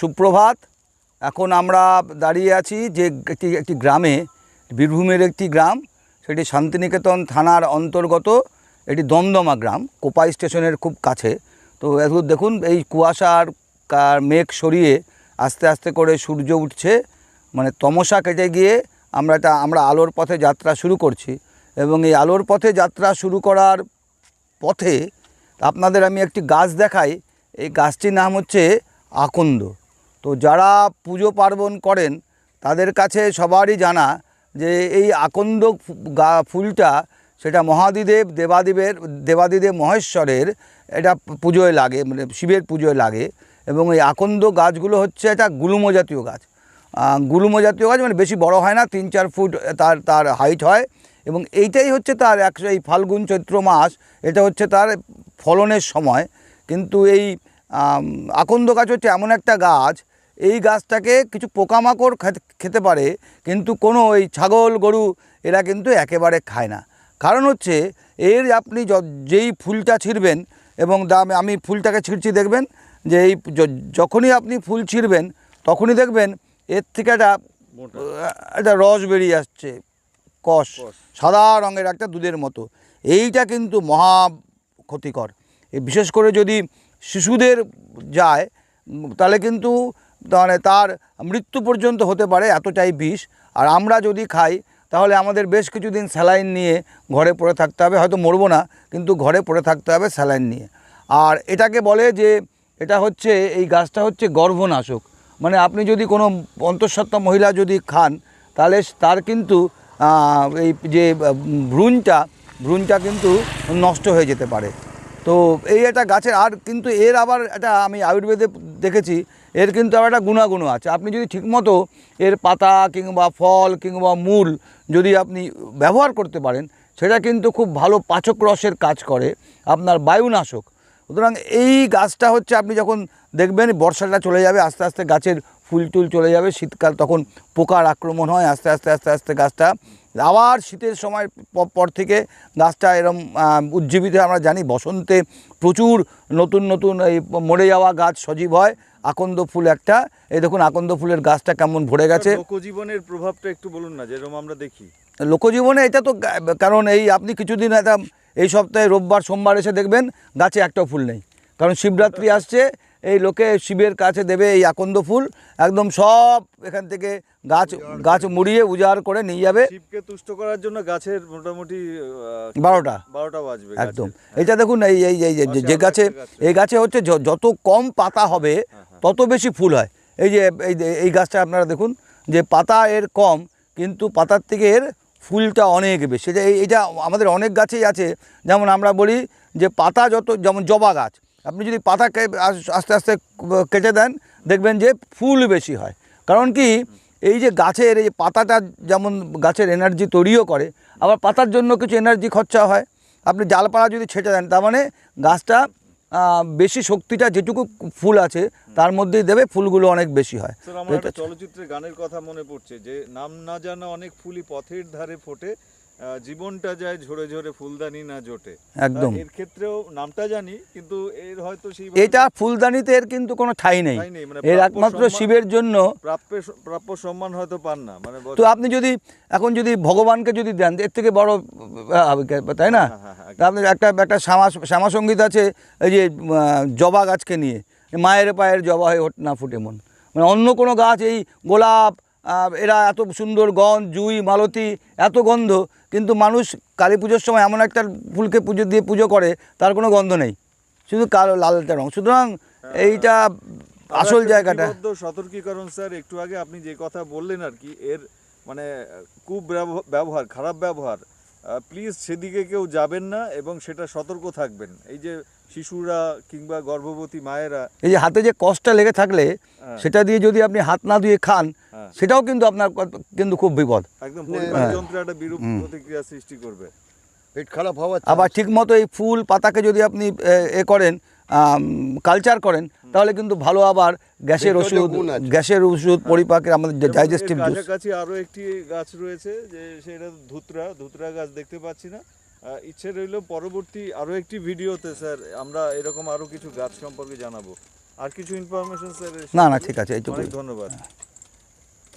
সুপ্রভাত। এখন আমরা দাঁড়িয়ে আছি যে একটি একটি গ্রামে, বীরভূমের একটি গ্রাম, সেটি শান্তিনিকেতন থানার অন্তর্গত। এটি দমদমা গ্রাম, কোপাই স্টেশনের খুব কাছে। তো দেখুন, এই কুয়াশার কার মেঘ সরিয়ে আস্তে আস্তে করে সূর্য উঠছে। মানে তমসা কেটে গিয়ে আমরা এটা, আমরা আলোর পথে যাত্রা শুরু করছি। এবং এই আলোর পথে যাত্রা শুরু করার পথে আপনাদের আমি একটি গাছ দেখাই। এই গাছটির নাম হচ্ছে আকন্দ। তো যারা পুজো পার্বণ করেন, তাদের কাছে সবারই জানা যে এই আকন্দ ফুলটা সেটা মহাদিদেব, দেবাদিবের, দেবাদিদেব মহেশ্বরের এটা পুজোয় লাগে মানে শিবের পুজোয় লাগে এবং এই আকন্দ গাছগুলো হচ্ছে এটা গুল্ম জাতীয় গাছ। গুল্ম জাতীয় গাছ মানে বেশি বড় হয় না, তিন চার ফুট তার তার হাইট হয় এবং এইটাই হচ্ছে তার একশো এই ফাল্গুন চৈত্র মাস, এটা হচ্ছে তার ফলনের সময়। কিন্তু এই আকন্দ গাছ হচ্ছে এমন একটা গাছ এই গাছটাকে কিছু পোকামাকড় খেতে- পারে কিন্তু কোনো ওই ছাগল গরু এরা কিন্তু একেবারে খায় না। কারণ হচ্ছে এর আপনি য- যেই ফুলটা ছিঁড়বেন এবং দাম আমি ফুলটাকে ছিঁড়ছি দেখবেন যে এই যখনই আপনি ফুল ছিঁড়বেন তখনই দেখবেন এর থেকে একটা একটা রস বেরিয়ে আসছে কষ সাদা রঙের একটা দুধের মতো। এইটা কিন্তু মহা ক্ষতিকর। বিশেষ করে যদি শিশুদের যায়, তাহলে কিন্তু মানে তার মৃত্যু পর্যন্ত হতে পারে, এতটাই বিষ। আর আমরা যদি খাই, তাহলে আমাদের বেশ কিছুদিন স্যালাইন নিয়ে ঘরে পড়ে থাকতে হবে। হয়তো মরবো না, কিন্তু ঘরে পড়ে থাকতে হবে স্যালাইন নিয়ে। আর এটাকে বলে যে, এটা হচ্ছে, এই গাছটা হচ্ছে গর্ভনাশক। মানে আপনি যদি কোনো অন্তঃসত্ত্বা মহিলা যদি খান, তাহলে তার কিন্তু এই যে ভ্রূণটা ভ্রূণটা কিন্তু নষ্ট হয়ে যেতে পারে। তো এই একটা গাছের আর কিন্তু এর আবার একটা আমি আয়ুর্বেদে দেখেছি, এর কিন্তু আবার একটা গুণাগুণ আছে। আপনি যদি ঠিকমতো এর পাতা কিংবা ফল কিংবা মূল যদি আপনি ব্যবহার করতে পারেন, সেটা কিন্তু খুব ভালো পাচক রসের কাজ করে, আপনার বায়ুনাশক। সুতরাং এই গাছটা হচ্ছে আপনি যখন দেখবেন বর্ষাটা চলে যাবে, আস্তে আস্তে গাছের ফুল টুল চলে যাবে, শীতকাল তখন পোকার আক্রমণ হয়, আস্তে আস্তে আস্তে আস্তে গাছটা আবার শীতের সময় পর থেকে গাছটা এরম উজ্জীবিত আমরা জানি বসন্তে প্রচুর নতুন নতুন এই মরে যাওয়া গাছ সজীব হয়। আকন্দ ফুল একটা। এই দেখুন আকন্দ ফুলের গাছটা কেমন ভরে গেছে। লোকজীবনের প্রভাবটা একটু বলুন না যেরকম আমরা দেখি। লোকজীবনে এটা তো কারণ এই আপনি কিছুদিন একটা এই সপ্তাহে রোববার সোমবার এসে দেখবেন গাছে একটাও ফুল নেই। কারণ শিবরাত্রি আসছে এই লোকে শিবের কাছে দেবে এই আকন্দ ফুল। একদম সব এখান থেকে গাছ গাছ মুড়িয়ে উজাড় করে নিয়ে যাবে। শিবকে তুষ্ট করার জন্য গাছের মোটামুটি বারোটা। বারোটা বাজবে একদম। এটা দেখুন এই এই এই যে- গাছে এই গাছে হচ্ছে যত কম পাতা হবে তত বেশি ফুল হয়। এই যে এই এই গাছটা আপনারা দেখুন যে পাতা এর কম কিন্তু পাতার থেকে এর ফুলটা অনেক বেশি। এটা আমাদের অনেক গাছেই আছে। যেমন আমরা বলি যে পাতা যত যেমন জবা গাছ আপনি যদি পাতা আস্তে আস্তে কেটে দেন দেখবেন যে ফুল বেশি হয়। কারণ কি এই যে গাছের এই যে পাতাটা যেমন গাছের এনার্জি তৈরিও করে আবার পাতার জন্য কিছু এনার্জি খরচা হয়। আপনি জালপালা যদি ছেটে দেন তার মানে গাছটা বেশি শক্তিটা যেটুকু ফুল আছে তার মধ্যেই দেবে ফুলগুলো অনেক বেশি হয়। চলচ্চিত্রের গানের কথা মনে পড়ছে যে নাম না জানা অনেক ফুলই পথের ধারে ফোটে জীবনটা যায় ঝরে ঝরে ফুলদানি না জোটে। একদম। এর ক্ষেত্রেও নামটা জানি কিন্তু এর হয়তো সেই এটা ফুলদানিতে এর কিন্তু কোনো ঠাই নেই। মানে এর একমাত্র শিবের জন্য প্রাপ্য প্রাপ্য সম্মান হয়তো পান না মানে তো আপনি যদি এখন যদি ভগবানকে যদি দেন এর থেকে বড় তাই না? হ্যাঁ, হ্যাঁ, তা আপনি একটা একটা শ্যামা শ্যামা সংগীত আছে এই যে জবা গাছকে নিয়ে। মায়ের পায়ের জবা হয়ে ওঠ না ফুটে মন। মানে অন্য কোনো গাছ এই গোলাপ এরা এত সুন্দর গন্ধ জুই মালতী এত গন্ধ কিন্তু মানুষ কালী পুজোর সময় এমন একটা ফুলকে পুজো দিয়ে পুজো করে তার কোনো গন্ধ নেই। শুধু কালো লালটা রং। সুতরাং এইটা আসল জায়গাটা। সতর্কীকরণ স্যার একটু আগে আপনি যে কথা বললেন আর কি এর মানে কুব ব্যবহার খারাপ ব্যবহার প্লিজ সেদিকে কেউ যাবেন না এবং সেটা সতর্ক থাকবেন। এই যে শিশুরা কিংবা গর্ভবতী মায়েরা এই যে হাতে যে কষ্টটা লেগে থাকলে হ্যাঁ। সেটা দিয়ে যদি আপনি হাত না ধুয়ে খান হ্যাঁ। সেটাও কিন্তু আপনার কিন্তু খুব বিপদ। একদম যন্ত্র একটা বিরূপ প্রতিক্রিয়া সৃষ্টি করবে। পেট খারাপ হওয়া আবার ঠিক মতো এই ফুল পাতাকে যদি আপনি এ করেন কালচার করেন তাহলে কিন্তু ভালো আবার গ্যাসের ওষুধ গ্যাসের ওষুধ পরিপাকের আমাদের ডাইজেস্টিভ জুস কাছে আরও একটি গাছ রয়েছে যে সেটা ধুতরা ধুতরা গাছ দেখতে পাচ্ছি না। ইচ্ছে রইল পরবর্তী আরও একটি ভিডিওতে স্যার আমরা এরকম আরও কিছু গাছ সম্পর্কে জানাব। আর কিছু ইনফরমেশন স্যার না না ঠিক আছে এইটুকু অনেক ধন্যবাদ।